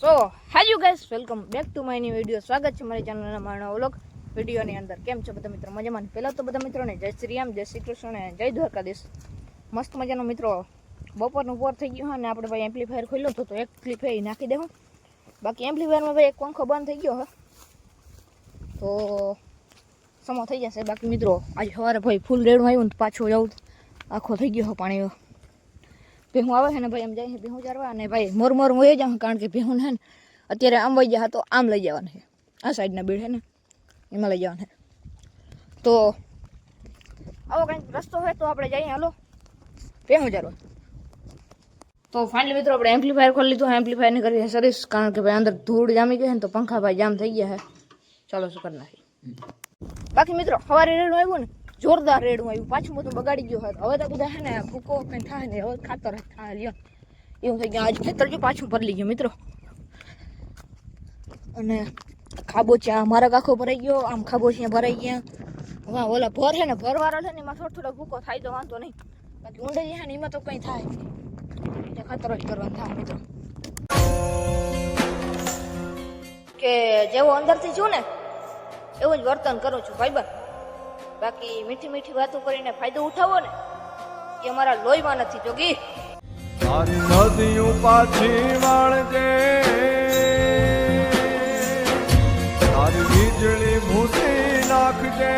સો હાજુ guys welcome back to my new video સ્વાગત છે મારી ચેનલના મારા વ્લોગ વિડીયોની અંદર કેમ છો બધા મિત્રો? મજામાં પહેલાં તો બધા મિત્રોને જય શ્રી રામ, જય શ્રી કૃષ્ણ અને જય દ્વારકાધીશ. મસ્ત મજાનો મિત્રો, બપોરનું પોર થઈ ગયું હોય ને આપણે ભાઈ એમ્પ્લીફાયર ખોલ્યો હતો તો એક ક્લિફાઈ નાખી દેવું બાકી એમ્પ્લીફાયરમાં ભાઈ એક પંખો બંધ થઈ ગયો હ. તો સમો થઈ જશે. બાકી મિત્રો, આજે સવારે ભાઈ ફૂલ રેડું આવ્યું ને પાછો જવું આખો થઈ ગયો પાણી. ભેહું આવે છે ને ભાઈ એમ જાય છે ભેહું ચારવા અને ભાઈ મોર મોર હું એ જાઉં કારણ કે ભેહું છે ને અત્યારે આમ વહી જાય તો આમ લઈ જવાના છે આ સાઈડના બીડ છે ને એમાં લઈ જવાના છે તો આવો કંઈક રસ્તો હોય તો આપણે જઈએ હાલો ભેહું ચારવા તો ફાઇનલી મિત્રો આપણે એમ્પ્લીફાયર ખોલી લીધું એમ્પ્લીફાયરની કરી સર્વિસ કારણ કે ભાઈ અંદર ધૂળ જામી ગઈ છે ને તો પંખા ભાઈ જામ થઈ ગયા છે ચાલો શું કરી નાખી બાકી મિત્રો સવારે રેડું આવ્યું ને જોરદાર રેડું આવ્યું. પાછું બધું બગાડી ગયું હોય હવે તો બધા હે ને ભૂકો કંઈ થાય ને હવે ખાતર થાય. લ્યો. એવું થઈ ગયા. આજ ખેતર જો પાછું ભરી ગયું મિત્રો. અને ખાબોચિયા મારા આખો ભરાઈ ગયો. આમ ખાબોચિયા ભરાઈ ગયા. વાહ, ઓલા ભર છે ને ભરવાળો છે ને, એમાં થોડો થોડો ભૂકો થાય તો વાંધો નહીં. બાકી ઊંડે છે ને, એમાં તો કંઈ થાય ખાતર જ કરવાનું થાય, મિત્રો. કે જેવો અંદરથી છું ને, એવું જ વર્તન કરું છું. ભાઈબંધ બાકી મીઠી મીઠી વાતો કરીને ફાયદો ઉઠાવો ને એ અમારા લોહીમાં નથી જોગી તારી નદીયું પાછી વાળજે તારી વીજળી ભૂસી નાખજે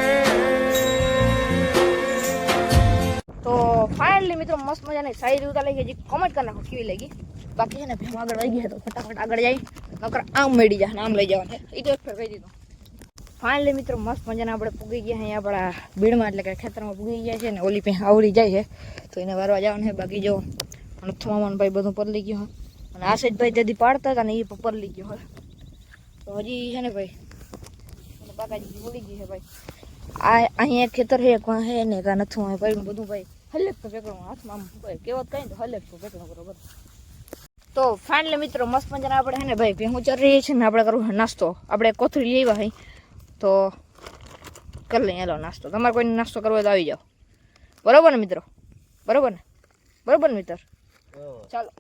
તો ફાઇનલી મિત્રો મસ્ત મજાની શાયરી ઉતાર લઈ ગઈ કોમેન્ટ કરી નાખો કેવી લાગી બાકી છે ને ભેમ આગળ વહી ગયા તો ફટાફટ આગળ જાય નકર આમ મેળી જાય ને આમ લઈ જવાનું છે એ તો એક ફેર કહી દીધું ફાઇનલી મિત્રો મસ્ત મજાના આપણે પૂગી ગયા અહીંયા આપણા બીડમાં એટલે કે ખેતરમાં પૂગી ગયા છે ને ઓલી પે આવડી જાય છે તો એને વારવા જવાનું છે બાકી જો અને થમામાન ભાઈ બધું પરલી ગયું હોય અને આ સાઈડ ભાઈ તેથી પાડતા હતા ને એ પણ પરલી ગયો હોય તો હજી છે ને ભાઈ અને બાકાજી ભૂલી ગઈ છે ભાઈ આ અહીંયા એક ખેતર છે એક વાં છે ને કા નથી વાં ભાઈ બધું ભાઈ હલેક તો પેકડું હાથમાં આમ ભાઈ કેવત કઈ તો હલેક તો પેકડું બરોબર તો ફાઇનલી મિત્રો મસ્ત મજાના આપણે છે ને ભાઈ ભેહું ચરી રહીએ છીએ ને આપણે કરવું છે નાસ્તો આપણે કોથળી લેવા હોય તો કરી લઈએ હાલો, નાસ્તો. તમારે કોઈ નાસ્તો કરવો હોય તો આવી જાઓ. બરાબર ને, મિત્રો? બરાબર ને? બરાબર ને, મિત્ર? ચાલો.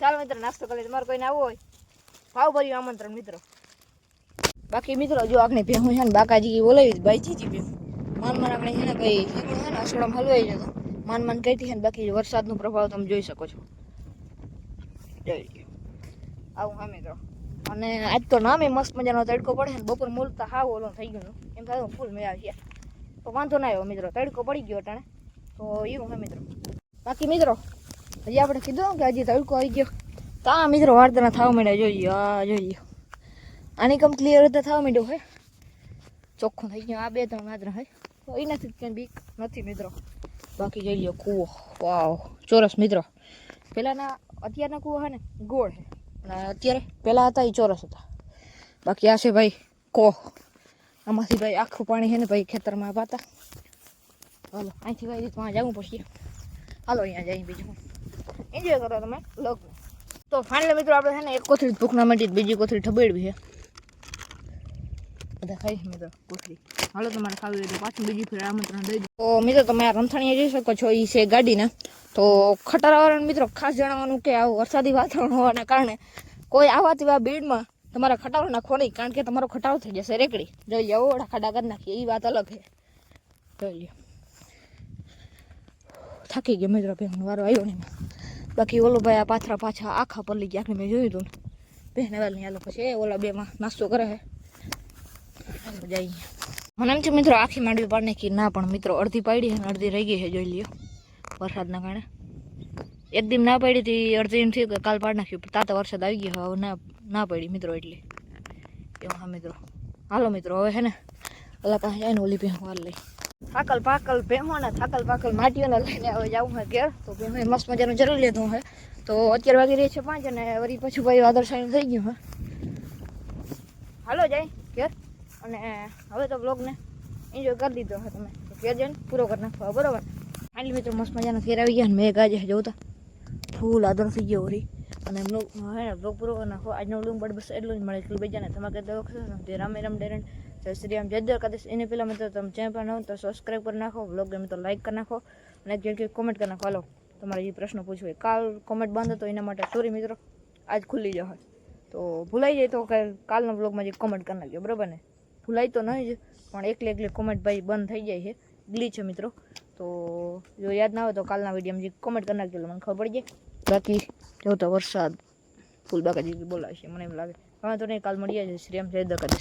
ચાલો, મિત્ર, નાસ્તો કરી તમારે કોઈને આવવું હોય? ભાવ ભર્યું આમંત્રણ, મિત્રો. બાકી, મિત્રો, જો આપણે ભેહું છે ને, બાકાજી બોલાવી ભાઈ જીજી ભેહું. માન માન આપણે છે ને ભાઈ છે ને અસોડામાં હલવાઈ જતો માન માન કહેતી છે ને, બાકી વરસાદનો પ્રભાવ તમે જોઈ શકો છો. જોઈ આવું હા, મિત્રો. અને આજ તો નામે મસ્ત મજાનો તડકો પડે ને બપોર મૂલતા હાવ ઓલો થઈ ગયો એમ થાય ફૂલ મેળા છે તો વાંધો ના આવ્યો મિત્રો, તડકો પડી ગયો ટાણે તો એવું છે મિત્રો. બાકી મિત્રો, હજી આપણે કીધું કે હજી તડકો આવી ગયો. તો આ મિત્રો વાર્તાના થવા માંડ્યા જોઈએ, આ જોઈએ. આની કમ ક્લિયર રીતે થવા માંડ્યો હોય ચોખ્ખું થઈ ગયું, આ બે ત્રણ માત્ર હોય તો એનાથી કંઈ બીક નથી મિત્રો. બાકી જોઈ લો કૂવો. વાવ, ચોરસ મિત્રો. પહેલાંના અત્યારના કૂવો છે ને, ગોળ છે અને અત્યારે પહેલાં હતા એ ચોરસ હતા બાકી આ છે ભાઈ કો આમાંથી ભાઈ આખું પાણી છે ને ભાઈ ખેતરમાં પાતા હાલો અહીંથી કઈ રીતે જવું પછી હાલો અહીંયા જઈએ બીજું એન્જોય કરો તમે લોક તો ફાઇનલી મિત્રો આપણે છે ને એક કોથળી ભૂખ ના મટી બીજી કોથળી ઠબેડવી છે બધા ખાઈ છે મિત્રો કોથળી હાલો તમારે ખાવી હોય તો પાછું બીજી ફેર આમંત્રણ દઈ દઉં તો મિત્રો તમે આ રમથાણીએ જોઈ શકો છો એ છે ગાડીના તો ખટારાવાળાને મિત્રો ખાસ જણાવવાનું કે આવું વરસાદી વાતાવરણ હોવાના કારણે કોઈ આવા તેવા બીડમાં તમારા ખટારો નાખવો નહીં, કારણ કે તમારો ખટારો થઈ જશે રેકડી. જોઈ લો ઓડા ખાડા કરી નાખીએ એ વાત અલગ છે. જોઈ લો થાકી ગયો મિત્રો બેન વારો આવ્યો નહીં બાકી ઓલો ભાઈ આ પાથરા પાછા આખા પલ્લી ગયા મેં જોયું હતું બેન વાલ આ લોકો છે ઓલા બેમાં નાસ્તો કરે છે. હાલો, જઈએ. મને એમ છે મિત્રો, આખી માંડવી પાડી નાખી. ના, પણ મિત્રો, અડધી પાડી છે ને અડધી રહી ગઈ છે, જોઈ લ્યો. વરસાદના કારણે. એક દિન ના પડી હતી, અડધી એમ થયું કે કાલ પાડ નાખ્યું, પણ તાતા વરસાદ આવી ગયો, હવે ના ના પડી મિત્રો એટલે. એવું હા મિત્રો. હાલો મિત્રો, હવે હે ને અલા પાસે જાય ને ઓલી ભેં વાર લઈ. થાકલ પાકલ ભેહો ને થાકલ પાકલ માટીઓને લઈને હવે જાઉં હોય ઘેર. તો ભેહો મસ્ત મજાનું જરૂર લીધું હોય તો અત્યારે વાગી રહી છે પાંચ અને વળી પછી ભાઈ વાદળ થઈ ગયું હોય હાલો જાય ઘેર. અને હવે તો બ્લોગને એન્જોય કરી દીધો હોય તમે. ઘેર જઈને પૂરો કરી નાખવા બરોબર. ફાઇનલી મિત્રો મસ્ત મજાના ઘેર આવી ગયા ને મેં ગાજે જોતા ફૂલ આદર થઈ ગયો વળી અને બ્લોગ હે ને બ્લોગ પૂરો કરી નાખો આજનો બ્લોગ બસ બસ એટલું જ મળે એટલું બીજાને તમારે દવા ખબર જે રામે રામ ડેરન જય શ્રી રામ જય દ્વારકાધીશ એને પહેલાં મિત્રો તમે ચેનલ પર ન હો તો સબસ્ક્રાઈબ કરી નાખો બ્લોગ ગમે તો લાઈક કરી નાખો અને એક જગ્યાએ કોમેન્ટ કરી નાખો હાલો તમારે જે પ્રશ્ન પૂછવો હોય કાલ કોમેન્ટ બંધ હતો એના માટે સોરી મિત્રો આજ ખુલ્લી જશે તો ભૂલાઈ જાય તો કે કાલના બ્લોગમાં જે કોમેન્ટ કરી નાખજો બરાબર ને ભૂલાય તો નહીં જ પણ એકલી એકલી કોમેન્ટ ભાઈ બંધ થઈ જાય છે ગ્લી છે મિત્રો તો જો યાદ ના આવે તો કાલના વિડીયોમાં જે કોમેન્ટ કરી નાખજો મને ખબર પડી જાય. બાકી જો તો વરસાદ ફૂલ બાકાજી બોલાવશે મને એમ લાગે. હવે તો નહીં, કાલ મળીએ છીએ. એમ જય દ્વારકાધીશ.